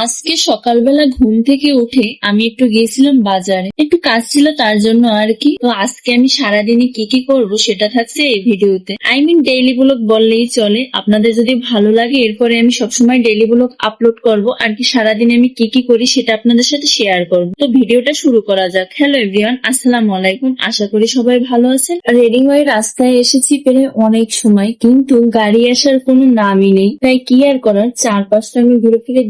আজকে সকালবেলা ঘুম থেকে উঠে আমি একটু গিয়েছিলাম বাজারে। একটু কাজ ছিল তার জন্য আর কি। তো আজকে আমি সারাদিনে কি কি করব সেটা থাকছে এই ভিডিওতে। আই মিন ডেইলি ব্লগ বললেই চলে। আপনাদের যদি ভালো লাগে, এরপরে আমি সবসময় ডেইলি ব্লগ আপলোড করব। আর কি সারাদিনে আমি কি কি করি সেটা আপনাদের সাথে শেয়ার করব। তো ভিডিওটা শুরু করা যাক। হ্যালো এভরিওয়ান আসসালামু আলাইকুম। আশা করি সবাই ভালো আছেন। রেডিং হয়ে রাস্তায় এসেছি পেরে অনেক সময়, কিন্তু গাড়ি আসার কোনো নামই নেই। তাই কি আর করার? চারপাশটা আমি ঘুরে ফিরে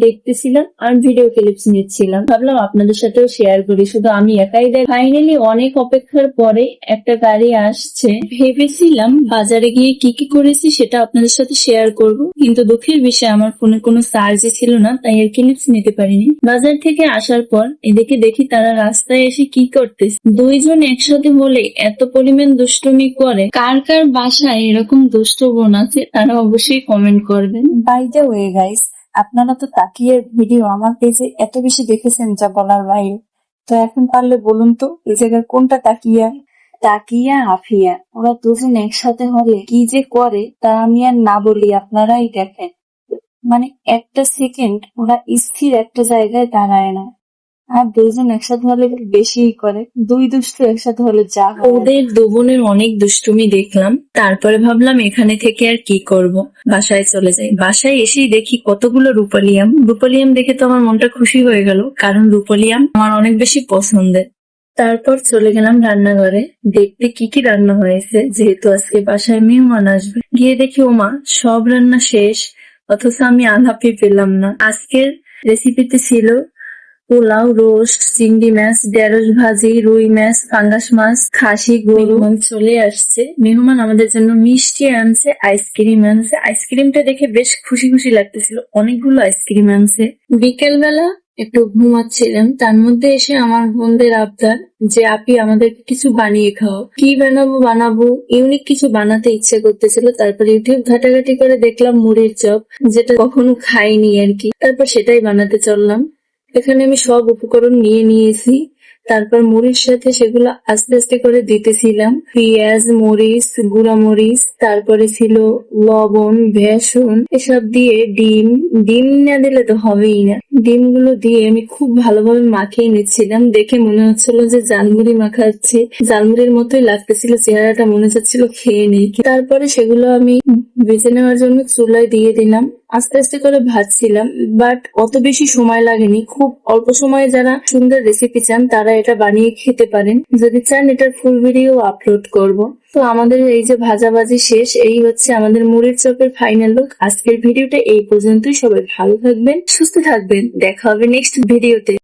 দেখতেছিলাম আর ভিডিও ক্লিপস নিচ্ছিলাম। ভাবলাম আপনাদের সাথেও শেয়ার করি। শুধু আমি একাই দেখ ফাইনালি অনেক অপেক্ষার পরে একটা গাড়ি আসছে। ভেবেছিলাম বাজারে গিয়ে কি কি করেছি সেটা আপনাদের সাথে শেয়ার করব। কিন্তু দুঃখের বিষয়, আমার ফোনে কোনো চার্জই ছিল না, তাই এর ক্লিপস নিতে পারিনি। বাজার থেকে আসার পর এদিকে দেখি তারা রাস্তায় এসে কি করতেছে। দুইজন একসাথে হলে এত পরিমাণ দুষ্টুমি করে। কার কার বাসায় এরকম দুষ্ট বোন আছে, তারা অবশ্যই কমেন্ট করবেন। বাই দ্য ওয়ে গাইস আপনারা তো তাকিয়ে ভিডিও আমার পেজে এত বেশি দেখেছেন যা বলার বাইরে। তো এখন পারলে বলুন তো, এই জায়গায় কোনটা তাকিয়া? তাকিয়া, আফিয়া। ওরা দুজন একসাথে হলে কি যে করে, তা আমি আর না বলি, আপনারাই দেখেন। মানে একটা সেকেন্ড, ওরা স্থির একটা জায়গায় দাঁড়ায় না। আর দুইজন একসাথে হলে বেশিই করে। দুই দুষ্টু একসাথে হলে যা ওদের দু বোনের অনেক দুষ্টুমি দেখলাম। তারপরে ভাবলাম এখানে থেকে আর কি করব? বাসায় চলে যাই। বাসায় এসেই দেখি কতগুলো রূপালিয়াম। রূপালিয়াম দেখে তো আমার মনটা খুশি হয়ে গেল, কারণ রূপালিয়াম আমার অনেক বেশি পছন্দের। তারপর চলে গেলাম রান্নাঘরে। দেখতে কি কি রান্না হয়েছে, যেহেতু আজকে বাসায় মেহমান আসবে। গিয়ে দেখি ওমা সব রান্না শেষ। অথচ আমি আলাপি পেলাম না। আজকের রেসিপিতে ছিল পোলাও, রোস্ট, চিংড়ি মাছ, ঢেঁড়স ভাজি, রুই মাছ, পাঙ্গাস মাছ, খাসি, গরু। চলে আসছে। মেহমান আমাদের জন্য মিষ্টি আনছে, আইসক্রিম আনছে। আইসক্রিমটা দেখে বেশ খুশি খুশি লাগতেছিল। অনেকগুলো আইসক্রিম আনছে। বিকেল বেলা একটু ঘুমাচ্ছিলাম। তার মধ্যে এসে আমার বোনদের আবদার যে, আপি, আমাদেরকে কিছু বানিয়ে খাও। কি বানাবো? বানাবো। ইউনিক কিছু বানাতে ইচ্ছে করতেছিল। তারপর ইউটিউব ঘাটাঘাটি করে দেখলাম মুড়ির চপ, যেটা কখনো খাইনি আর কি। তারপর সেটাই বানাতে চললাম। এখানে আমি সব উপকরণ নিয়ে নিয়েছি। তারপর মুড়ির সাথে সেগুলো আস্তে আস্তে করে দিতেছিলাম। পেঁয়াজ, মরিচ, গুঁড়া মরিচ, তারপরে ছিল লবণ বেসন এসব দিয়ে ডিম। ডিম না দিলে তো হবেই না। ডিমগুলো দিয়ে আমি খুব ভালোভাবে মাখিয়ে নিচ্ছিলাম। দেখে মনে হচ্ছিল যে জালমুড়ি মাখাচ্ছি। জালমুড়ির মতোই লাগতেছিল, চেহারাটা মনে হচ্ছিল খেয়ে নেই। তারপরে সেগুলো আমি ভেজে নেওয়ার জন্য চুলায় দিয়ে দিলাম। আস্তে আস্তে করে ভাজছিলাম, বাট অত বেশি সময় লাগেনি। খুব অল্প সময়ে যারা সুন্দর রেসিপি চান তারা এটা বানিয়ে খেতে পারেন। যদি চান এটার ফুল ভিডিও আপলোড করব। তো আমাদের এই যে ভাজাভাজি শেষ, এই হচ্ছে আমাদের মুড়ির চপের ফাইনাল লুক আজকের ভিডিওটা এই পর্যন্তই। সবাই ভালো থাকবেন, সুস্থ থাকবেন। দেখা হবে নেক্সট ভিডিওতে